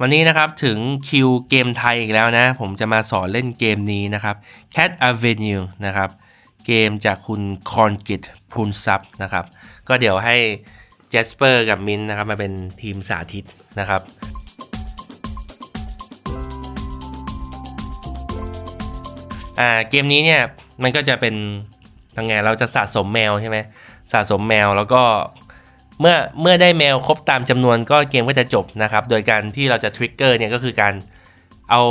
วันนี้นะครับถึงคิวเกมไทยอีกแล้วนะ ผมจะมาสอนเล่นเกมนี้นะครับ Cat Avenue นะครับ เกมจากคุณคอนกิตพูนซับนะครับ ก็เดี๋ยวให้เจสเปอร์กับมินนะครับมาเป็นทีมสาธิตนะครับอ่าเกมนี้เนี่ยมันก็จะเป็นทางไงเราจะสะสมแมวใช่ไหมสะสมแมวแล้วก็ เมื่อเมื่อได้แมวครบตามจำนวนก็เกมก็จะจบนะครับ โดยการที่เราจะทริกเกอร์เนี่ยก็คือการเอา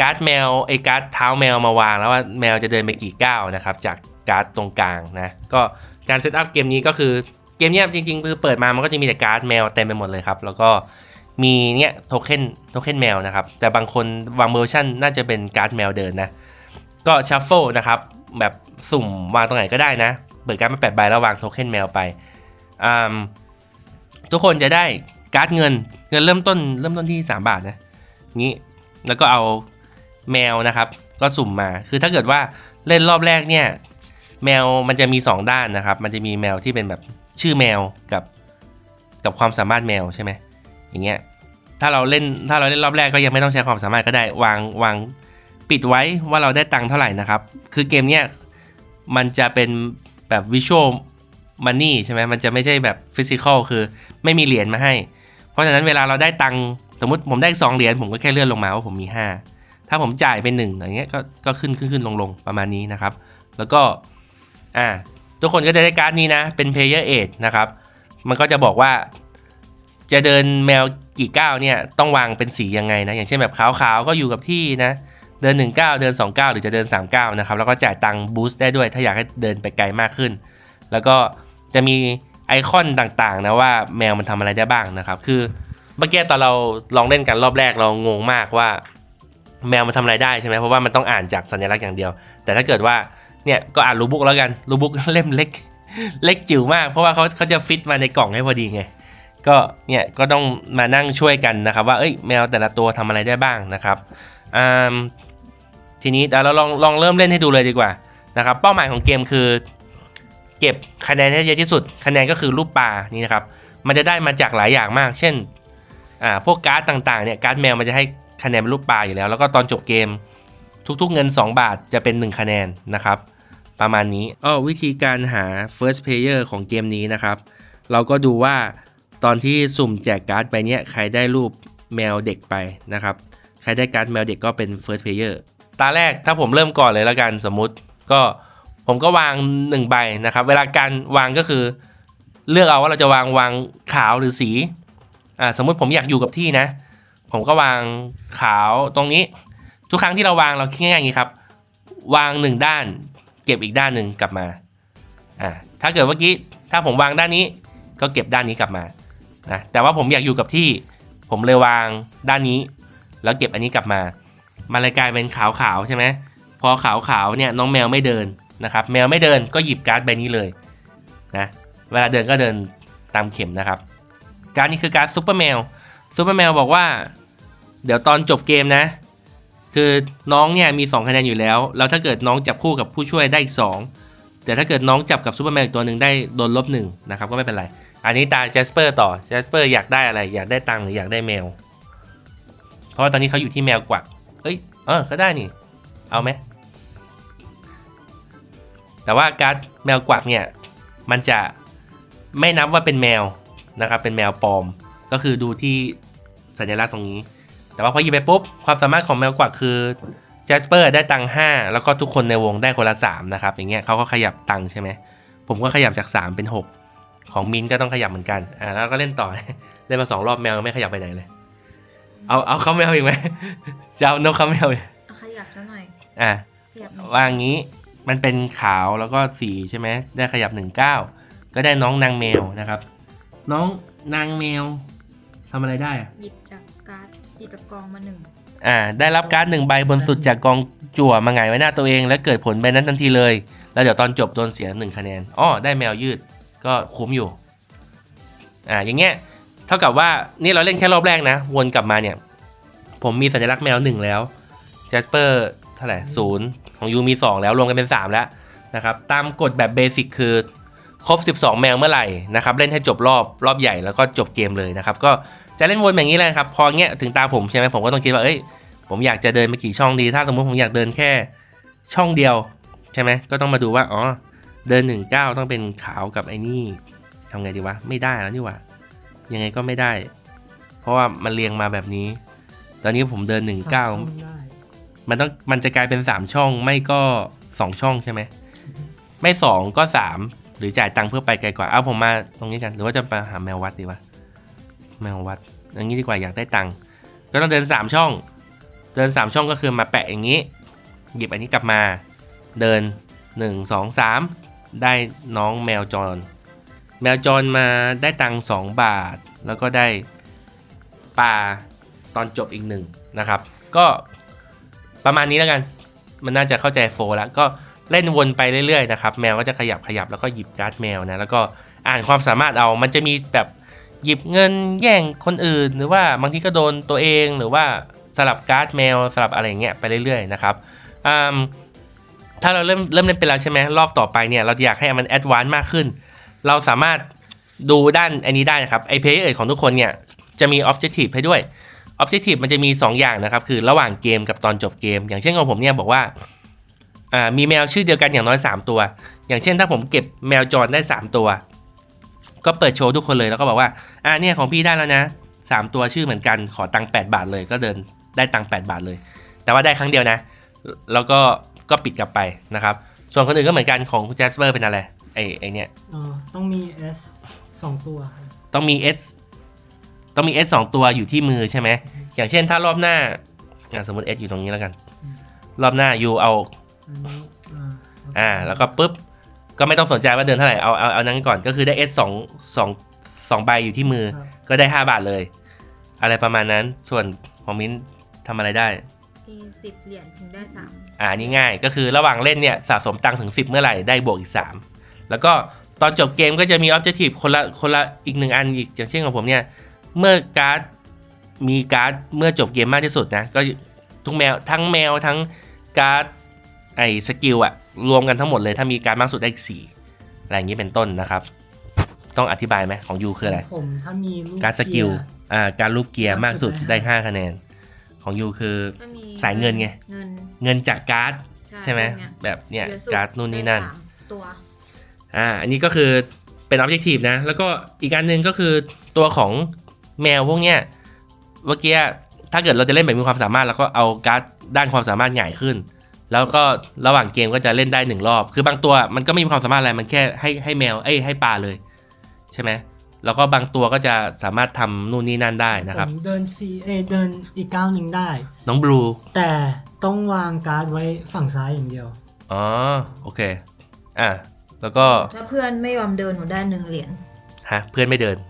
การ์ดแมวไอ้การ์ดเท้าแมวมาวาง แล้วว่าแมวจะเดินไปกี่ก้าวนะครับ จากการ์ดตรงกลางนะ ก็การเซตอัพเกมนี้ก็คือเกมนี้จริงๆคือเปิดมามันก็จะมีแต่การ์ดแมวเต็มไปหมดเลยครับ แล้วก็มีเนี่ยโทเค็นโทเค็นแมวนะครับ แต่บางคนบางเวอร์ชันน่าจะเป็นการ์ดแมวเดินนะ ก็ชัฟเฟิลนะครับ แบบสุ่มวางตรงไหนก็ได้นะ เปิดการ์ดมาแปดใบแล้ววางโทเค็นแมวไป ทุกคนจะได้การ์ดเงินเงินเริ่มต้นเริ่มต้นที่ 3 บาทนะงี้แล้วก็เอาแมวนะครับ ก็สุ่มมาคือถ้าเกิดว่าเล่นรอบแรกเนี่ย แมวมันจะมี 2 ด้านนะครับ มันจะมีแมวที่เป็นแบบชื่อแมวกับกับความสามารถแมวใช่ไหมอย่างเงี้ยถ้าเราเล่นถ้าเราเล่นรอบแรกก็ยังไม่ต้องใช้ความสามารถก็ได้วางวางปิดไว้ว่าเราได้ตังค์เท่าไหร่นะครับ คือเกมเนี้ยมันจะเป็นแบบวิชวล มันนี่ใช่ไหมมันจะไม่ใช่แบบฟิสิกอลคือไม่มีเหรียญมาให้ เพราะฉะนั้นเวลาเราได้ตังค์สมมติผมได้2เหรียญผมก็แค่เลื่อนลงมาว่าผมมี 5 ถ้าผมจ่ายเป็น1อย่างเงี้ยก็ก็ขึ้นขึ้นขึ้นลงลงประมาณนี้นะครับ แล้วก็อ่าทุกคนก็จะได้การ์ดนี้นะ เป็น Player a 8นะครับ มันก็จะบอกว่า จะเดินแมวกี่ก้าวเนี่ยต้องวางเป็นสียังไงนะ อย่างเช่นแบบขาวๆก็อยู่กับที่นะ เดิน 1 9 เดิน 2 9 หรือจะเดิน 3 9 นะครับ แล้วก็จ่ายตังค์บูสต์ได้ด้วย ถ้าอยากให้เดินไปไกลมากขึ้น แล้วก็ จะมีไอคอนต่างๆนะว่าแมวมันทำอะไรได้บ้างนะครับ คือเมื่อกี้ตอนเราลองเล่นกันรอบแรกเรางงมากว่า แมวมันทำอะไรได้ใช่ไหมเพราะว่ามันต้องอ่านจากสัญลักษณ์อย่างเดียว แต่ถ้าเกิดว่าเนี่ยก็อ่านรูบุ๊กแล้วกันรูบุ๊กเล่มเล็ก เล็กจิ๋วมาก เพราะว่าเขาเขาจะฟิตมาในกล่องให้พอดีไงก็เนี่ยก็ต้องมานั่งช่วยกันนะครับ ว่าเอ้ยแมวแต่ละตัวทำอะไรได้บ้างนะครับทีนี้เราลองลองเริ่มเล่นให้ดูเลยดีกว่านะครับ เป้าหมายของเกมคือ เก็บคะแนนให้เยอะที่สุด คะแนนก็คือรูปปลานี่นะครับ มันจะได้มาจากหลายอย่างมาก เช่นอ่าพวกการ์ดต่างๆเนี่ยการ์ดแมวมันจะให้คะแนนเป็นรูปปลาอยู่แล้ว แล้วก็ตอนจบเกม ทุกๆเงิน 2 บาทจะเป็น 1 คะแนนนะครับ ประมาณนี้อ้อวิธีการหา first player ของเกมนี้นะครับ เราก็ดูว่าตอนที่สุ่มแจกการ์ดไปเนี้ยใครได้รูปแมวเด็กไปนะครับ ใครได้การ์ดแมวเด็กก็เป็น first player ตาแรกถ้าผมเริ่มก่อนเลยแล้วกันสมมุติก็ ผมก็วาง1ใบนะครับ เวลาการวางก็คือเลือกเอาว่าเราจะวางวางขาวหรือสีอ่าสมมุติผมอยากอยู่กับที่นะ ผมก็วางขาวตรงนี้ ทุกครั้งที่เราวางเราคิดง่ายๆอย่างนี้ครับ วางหนึ่งด้าน เก็บอีกด้านหนึ่งกลับมาอ่าถ้าเกิดเมื่อกี้ถ้าผมวางด้านนี้ ก็เก็บด้านนี้กลับมานะแต่ว่าผมอยากอยู่กับที่ ผมเลยวางด้านนี้ แล้วเก็บอันนี้กลับมา มันเลยกลายเป็นขาวขาวๆใช่ไหมพอขาวขาวๆเนี่ยน้องแมวไม่เดิน นะครับแมวไม่เดินก็หยิบการ์ดใบนี้เลยนะเวลาเดินก็เดินตามเข็มนะครับ การดนี้คือการ์ดซูเปอร์แมวซูเปอร์แมวบอกว่า เดี๋ยวตอนจบเกมนะ คือน้องเนี่ยมี 2 คะแนนอยู่แล้ว แล้วถ้าเกิดน้องจับคู่กับผู้ช่วยได้อีก 2 แต่ถ้าเกิดน้องจับกับซูเปอร์แมวอีกตัวหนึ่งได้โดนลบหนึ่งนะครับก็ไม่เป็นไร อันนี้ตาแจสเปอร์ต่อแจสเปอร์อยากได้อะไรอยากได้ตังค์หรืออยากได้แมว เพราะว่าตอนนี้เขาอยู่ที่แมวกวักเอ้ยเออก็ได้นี่ เอาไหม แต่ว่าการ์ดแมวกวักเนี่ยมันจะไม่นับว่าเป็นแมวนะครับเป็นแมวปลอม ก็คือดูที่สัญลักษณ์ตรงนี้ แต่ว่าพอหยิบไปปุ๊บความสามารถของแมวกวักคือแจสเปอร์ได้ตังค์ห้าแล้วก็ทุกคนในวงได้คนละสามนะครับอย่างเงี้ยเขาก็ขยับตังค์ใช่ไหมผมก็ขยับจาก 3 เป็น 6 ของมินก็ต้องขยับเหมือนกันอ่าแล้วก็เล่นต่อเล่นมาสองรอบแมวไม่ขยับไปไหนเลย เอาเอาเขาแมวอีกไหมจะเอานกเขาแมวอีกเอาขยับซะหน่อยอะขยับหน่อยว่างี้ มันเป็นขาวแล้วก็สีใช่ไหมได้ขยับ 19 ก็ได้น้องนางแมวนะครับ น้องนางแมวทำอะไรได้อะหยิบจากการ์ดหยิบจากกองมาหนึ่งอ่าได้รับการ์ดหนึ่งใบบนสุดจากกองจั่วมาหงายไว้หน้าตัวเอง และเกิดผลใบนั้นทันทีเลย แล้วเดี๋ยวตอนจบโดนเสียหนึ่งคะแนนอ้อได้แมวยืดก็คุ้มอยู่อ่าอย่างเงี้ยเท่ากับว่านี่เราเล่นแค่รอบแรกนะ วนกลับมาเนี่ย ผมมีสัญลักษณ์แมวหนึ่งแล้วแจสเปอร์เท่าไหร่ศูนย์ ของยูมี 2 แล้วรวมกันเป็น 3 แล้วนะครับตามกฎแบบเบสิกคือครบ 12 แมวเมื่อไหร่นะครับเล่นให้จบรอบรอบใหญ่แล้วก็จบเกมเลยนะครับก็จะเล่นวนอย่างนี้เลยครับพอเงี้ยถึงตาผมใช่ไหมผมก็ต้องคิดว่าเอ้ยผมอยากจะเดินไปกี่ช่องดี ถ้าสมมติผมอยากเดินแค่ช่องเดียวใช่ไหมก็ต้องมาดูว่าอ๋อเดินหนึ่งเก้าต้องเป็นขาวกับไอ้นี่ทำไงดีวะไม่ได้แล้วนี่ว่ายังไงก็ไม่ได้ เพราะว่ามันเรียงมาแบบนี้ ตอนนี้ผมเดินหนึ่งเก้า มันต้องมันจะกลายเป็นสามช่องไม่ก็สองช่องใช่ไหมไม่สองก็สามหรือจ่ายตังค์เพื่อไปไกลกว่าเอาผมมาตรงนี้กันหรือว่าจะไปหาแมววัดดีวะแมววัดอย่างนี้ดีกว่าอยากได้ตังค์ก็ต้องเดินสามช่อง เดินสามช่องก็คือมาแปะอย่างนี้ หยิบอันนี้กลับมา เดินหนึ่งสองสามได้น้องแมวจร แมวจรมาได้ตังค์สองบาท แล้วก็ได้ปลาตอนจบอีกหนึ่งนะครับ ก็ ประมาณนี้แล้วกัน มันน่าจะเข้าใจโฟล์แล้วก็เล่นวนไปเรื่อยๆนะครับแมวก็จะขยับขยับแล้วก็หยิบการ์ดแมวนะแล้วก็อ่านความสามารถเอา มันจะมีแบบหยิบเงินแย่งคนอื่น หรือว่าบางทีก็โดนตัวเองหรือว่าสลับการ์ดแมวสลับอะไรเงี้ยไปเรื่อยๆนะครับถ้าเราเริ่มเริ่มเล่นไปแล้วใช่ไหมรอบต่อไปเนี่ยเราอยากให้มันแอดวานซ์มากขึ้น เราสามารถดูด้านอันนี้ได้นะครับไอเพย์เอของทุกคนเนี่ยจะมี Objective ให้ด้วย Objective มันจะมี 2 อย่างนะครับ คือระหว่างเกมกับตอนจบเกม อย่างเช่นของผมเนี่ยบอกว่าอ่ามีแมวชื่อเดียวกันอย่างน้อย 3 ตัว อย่างเช่นถ้าผมเก็บแมวจรได้ 3 ตัว ก็เปิดโชว์ทุกคนเลยแล้วก็บอกว่าอ่าเนี่ยของพี่ได้แล้วนะ3 ตัวชื่อเหมือนกันขอตังค์8บาทเลยก็เดินได้ตังค์8บาทเลย แต่ว่าได้ครั้งเดียวนะ แล้วก็ก็ปิดกลับไปนะครับ ส่วนคนอื่นก็เหมือนกันของแจสเปอร์เป็นอะไรไอไอเนี่ยอ๋อต้องมี S สองตัวครับต้องมี S ต้องมี S สองตัวอยู่ที่มือใช่ไหม อย่างเช่นถ้ารอบหน้าอะสมมติ S อยู่ตรงนี้แล้วกัน รอบหน้า you เอาอันนี้อ่าอ่า แล้วก็ปุ๊บ ก็ไม่ต้องสนใจว่าเดินเท่าไหร่ เอาเอาเอานั้นก่อน ก็คือได้ S สองสองสองใบอยู่ที่มือครับก็ได้ 5 บาทเลย อะไรประมาณนั้น ส่วนของมิ้นทำอะไรได้ที่สิบเหรียญถึงได้สามอ่านี่ง่าย ก็คือระหว่างเล่นเนี่ยสะสมตังค์ถึง 10 เมื่อไหร่ได้บวกอีก 3 แล้วก็ตอนจบเกมก็จะมี Objective คนละคนละอีกหนึ่งอันอีกอย่างเช่นของผมเนี่ย เมื่อการ์ดมีการ์ดเมื่อจบเกมมากที่สุดนะก็ทุกแมวทั้งแมวทั้งการ์ดไอ้สกิลอะรวมกันทั้งหมดเลยถ้ามีการดมากสุดได้อีกสี่อะไรอย่างนี้เป็นต้นนะครับ ต้องอธิบายไหมของยูคืออะไรผมถ้ามีลูการดสกิลเยร์อ่าการรูปเกียร์มากสุดมากสุดได้ได้5คะแนน ของยูคือก็มีสายเงินไงเงินเงินจากการ์ดใช่ไหมพวกเนี้ยแบบเนี่ยเยอะสุดการ์ดนู่นนี่นั่นได้สามตัวอ่าอันนี้ก็คือเป็น objective นะ แล้วก็อีกอันหนึ่งก็คือตัวของ แมวพวกเนี้ยเมื่อกี้ถ้าเกิดเราจะเล่นแบบมีความสามารถแล้วก็เอาการ์ดด้านความสามารถใหญ่ขึ้น แล้วก็ระหว่างเกมก็จะเล่นได้หนึ่งรอบ คือบางตัวมันก็ไม่มีความสามารถอะไรมันแค่ให้ให้แมวเอ้ยให้ปลาเลย ใช่ไหมแล้วก็บางตัวก็จะสามารถทำนู่นนี่นั่นได้นะครับผมเดินซีเอยเดินอีกก้าวหนึ่งได้ น้องบลู แต่ต้องวางการ์ดไว้ฝั่งซ้ายอย่างเดียว อ๋อ โอเค อะ แล้วก็ถ้าเพื่อนไม่ยอมเดินหนูได้หนึ่งเหรียญฮะเพื่อนไม่เดินใช่เพื่อนอยู่ที่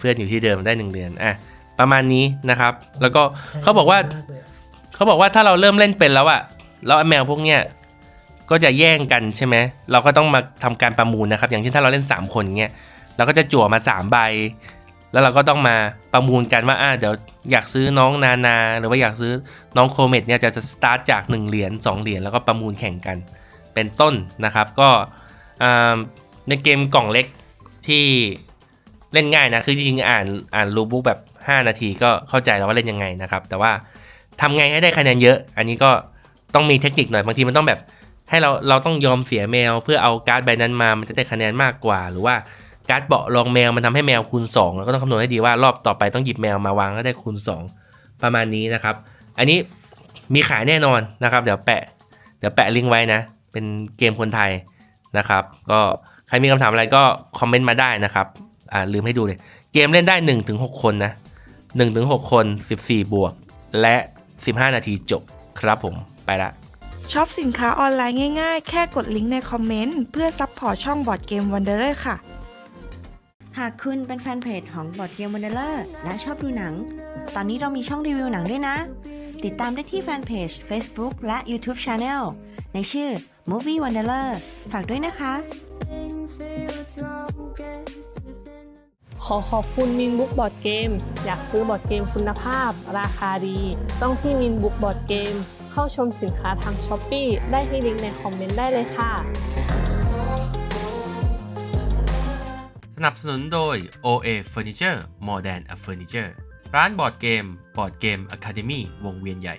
เดิมเพื่อนอยู่ที่เดิมได้หนึ่งเดือนอะประมาณนี้นะครับ แล้วก็เขาบอกว่าเขาบอกว่าถ้าเราเริ่มเล่นเป็นแล้วอะแล้วไอ้แมวพวกเนี้ยก็จะแย่งกันใช่ไหมเราก็ต้องมาทำการประมูลนะครับ อย่างเช่นถ้าเราเล่น 3 คนเงี้ยเราก็จะจั่วมา 3 ใบ แล้วเราก็ต้องมาประมูลกันว่าอ่าเดี๋ยวอยากซื้อน้องนานา หรือว่าอยากซื้อน้องโคเมตเนี่ยจะสตาร์ทจาก 1 เหรียญ2เหรียญแล้วก็ประมูลแข่งกัน เป็นต้นนะครับ ก็อ่าในเกมกล่องเล็กที่ เล่นง่ายนะ คือจริงๆอ่านอ่านรูบุ๊กแบบ 5 นาทีก็เข้าใจแล้วว่าเล่นยังไงนะครับ แต่ว่าทำไงให้ได้คะแนนเยอะ อันนี้ก็ต้องมีเทคนิคหน่อย บางทีมันต้องแบบ ให้เราเราต้องยอมเสียแมว เพื่อเอาการ์ดใบนั้นมา มันจะได้คะแนนมากกว่า หรือว่าการ์ดเบาะรองแมวมันทำให้แมวคูณ2แล้วก็ต้องคำนวณให้ดีว่ารอบต่อไปต้องหยิบแมวมาวางก็ได้คูณ 2 ประมาณนี้นะครับ อันนี้มีขายแน่นอนนะครับ เดี๋ยวแปะ เดี๋ยวแปะลิงก์ไว้นะ เป็นเกมคนไทยนะครับ ก็ใครมีคำถามอะไรก็คอมเมนต์มาได้นะครับ อ่าลืมให้ดูเลย เกมเล่นได้ 1-6ถึงคนนะ1-6ถึง6คน 14 บวก และ 15 นาทีจบครับผมไปละช็อปสินค้าออนไลน์ง่ายๆ แค่กดลิงก์ในคอมเมนต์ เพื่อซัพพอร์ตช่องบอร์ดเกมวันเดอร์ค่ะ หากคุณเป็นแฟนเพจของบอดเกมวันเดอร์และชอบดูหนัง ตอนนี้เรามีช่องรีวิวหนังด้วยนะ ติดตามได้ที่แฟนเพจ Facebook และ YouTube Channel ในชื่อ Movie Wanderer ฝากด้วยนะคะ ขอขอบคุณมินบุ๊กบอร์ดเกมอยากซื้อบอร์ดเกมคุณภาพ ราคาดี ต้องที่มินบุ๊กบอร์ดเกมเข้าชมสินค้าทางช้อปปีได้ที่ลิงก์ในคอมเมนต์ได้เลยค่ะ สนับสนุนโดย OA Furniture More Than a Furniture ร้านบอร์ดเกมบอร์ดเกม Academy วงเวียนใหญ่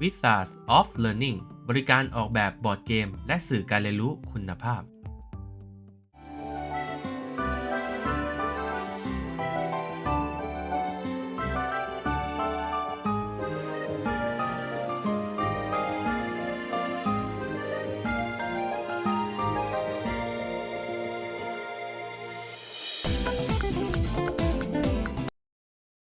w i z a r s of Learning บริการออกแบบบอร์ดเกม และสื่อการเรียนรู้คุณภาพ